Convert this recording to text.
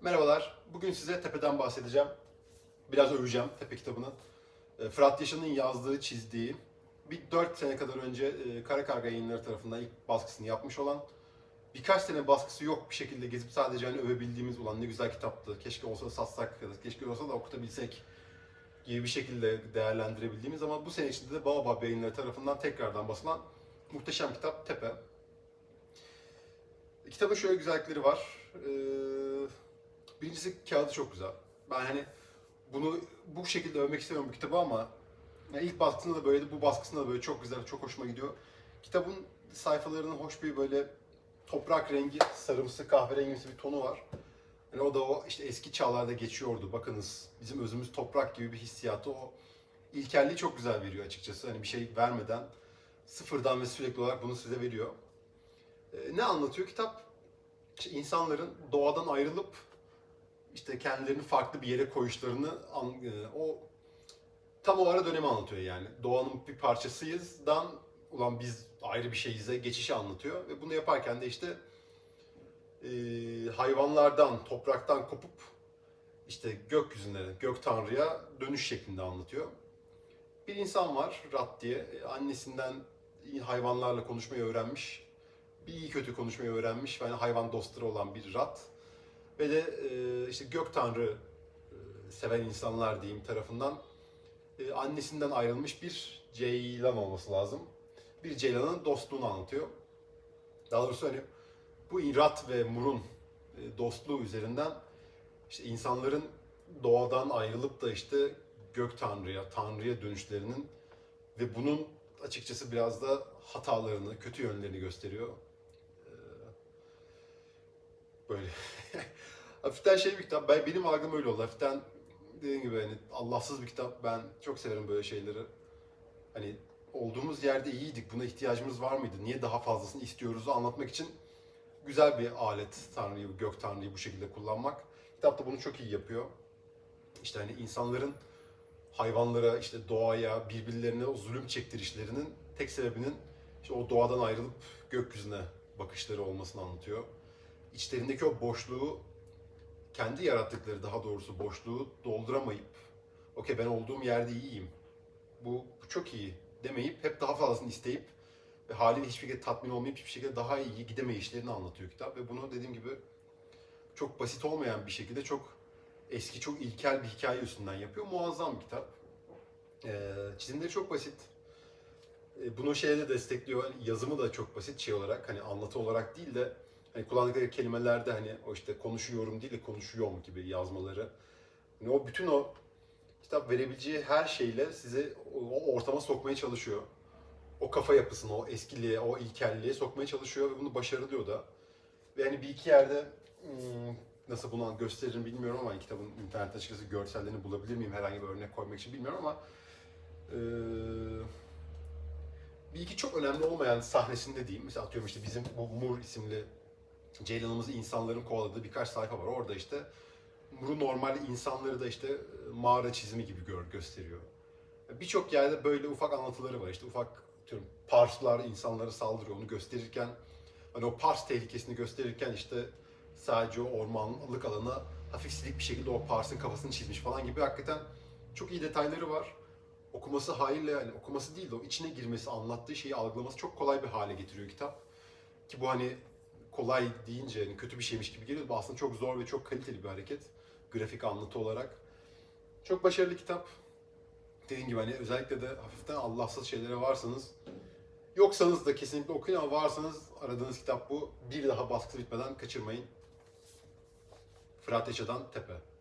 Merhabalar. Bugün size Tepe'den bahsedeceğim. Biraz öveceğim Tepe kitabını. E, Fırat Yaşar'ın yazdığı, çizdiği, bir 4 sene kadar önce e, Kara Karga yayınları tarafından ilk baskısını yapmış olan, birkaç sene baskısı yok bir şekilde gezip sadece hani övebildiğimiz olan ne güzel kitaptı, keşke olsa satsak keşke olsa da okutabilsek gibi bir şekilde değerlendirebildiğimiz ama bu sene içinde de Baobab yayınları tarafından tekrardan basılan muhteşem kitap Tepe. Kitabın şöyle güzellikleri var. Ee, birincisi kağıdı çok güzel. Ben hani bunu bu şekilde övmek istemiyorum bu kitabı ama yani ilk baskısında da böyleydi, bu baskısında da böyle çok güzel, çok hoşuma gidiyor. Kitabın sayfalarının hoş bir böyle toprak rengi, sarımsı, kahverengimsi bir tonu var. Yani o da o işte eski çağlarda geçiyordu. Bakınız bizim özümüz toprak gibi bir hissiyatı o ilkelliği çok güzel veriyor açıkçası. Hani bir şey vermeden sıfırdan ve sürekli olarak bunu size veriyor. Ee, ne anlatıyor kitap? İşte insanların doğadan ayrılıp işte kendilerini farklı bir yere koyuşlarını e, o tam o ara dönemi anlatıyor yani. Doğanın bir parçasıyızdan ulan biz ayrı bir şeyize geçişi anlatıyor ve bunu yaparken de işte e, hayvanlardan, topraktan kopup işte gökyüzüne, gök tanrıya dönüş şeklinde anlatıyor. Bir insan var Rat diye. Annesinden hayvanlarla konuşmayı öğrenmiş. Bir iyi kötü konuşmayı öğrenmiş ve hani hayvan dostları olan bir Rat. Ve de e, işte gök tanrı e, seven insanlar diyeyim tarafından e, annesinden ayrılmış bir ceylan olması lazım. Bir ceylanın dostluğunu anlatıyor. Daha doğrusu hani bu Rat ve Mur'un dostluğu üzerinden işte insanların doğadan ayrılıp da işte gök tanrıya, tanrıya dönüşlerinin ve bunun açıkçası biraz da hatalarını, kötü yönlerini gösteriyor. Ee, Böyle hafiften şey bir kitap. Ben, benim algım öyle oldu. Hafiften dediğim gibi hani Allahsız bir kitap. Ben çok severim böyle şeyleri. Hani olduğumuz yerde iyiydik. Buna ihtiyacımız var mıydı? Niye daha fazlasını istiyoruzu anlatmak için güzel bir alet Tanrı'yı, gök Tanrı'yı bu şekilde kullanmak. Kitap da bunu çok iyi yapıyor. İşte hani insanların hayvanlara, işte doğaya, birbirlerine o zulüm çektirişlerinin tek sebebinin işte o doğadan ayrılıp gökyüzüne bakışları olmasını anlatıyor. İçlerindeki o boşluğu, kendi yarattıkları daha doğrusu boşluğu dolduramayıp, okey ben olduğum yerde iyiyim, bu, bu çok iyi demeyip hep daha fazlasını isteyip ve haliyle hiçbir şekilde tatmin olmayıp hiçbir şekilde daha iyi gidemeyişlerini anlatıyor kitap. Ve bunu dediğim gibi çok basit olmayan bir şekilde çok eski, çok ilkel bir hikaye üstünden yapıyor. Muazzam bir kitap. Ee, çizimleri çok basit. Ee, bunu şeyle de destekliyor. Hani Yazımı da çok basit şey olarak. Hani anlatı olarak değil de hani kullandıkları kelimelerde hani o işte konuşuyorum değil de konuşuyorum gibi yazmaları. Hani o bütün o kitap verebileceği her şeyle sizi o ortama sokmaya çalışıyor. O kafa yapısını, o eskiliğe, o ilkelliğe sokmaya çalışıyor ve bunu başarılıyor da. Ve hani bir iki yerde hmm, nasıl bunu gösteririm bilmiyorum ama kitabın internet açıkçası görsellerini bulabilir miyim herhangi bir örnek koymak için bilmiyorum ama bir iki çok önemli olmayan sahnesinde diyeyim. Mesela atıyorum işte bizim bu Mur isimli Ceylan'ımızı insanların kovaladığı birkaç sayfa var. Orada işte Mur'u normal insanları da işte mağara çizimi gibi gör, gösteriyor. Birçok yerde böyle ufak anlatıları var. İşte ufak atıyorum Parslar insanlara saldırıyor onu gösterirken hani o Pars tehlikesini gösterirken işte sadece o ormanlık alana hafif silik bir şekilde o Pars'ın kafasını çizmiş falan gibi hakikaten çok iyi detayları var. Okuması hayırlı yani okuması değil de o içine girmesi, anlattığı şeyi algılaması çok kolay bir hale getiriyor kitap. Ki bu hani kolay deyince hani kötü bir şeymiş gibi geliyor. Bu aslında çok zor ve çok kaliteli bir hareket. Grafik anlatı olarak. Çok başarılı kitap. Dediğim gibi hani özellikle de hafiften Allahsız şeylere varsanız Yoksanız da kesinlikle okuyun ama varsanız aradığınız kitap bu. Bir daha baskısı bitmeden kaçırmayın. Fırat Yaşadan Tepe.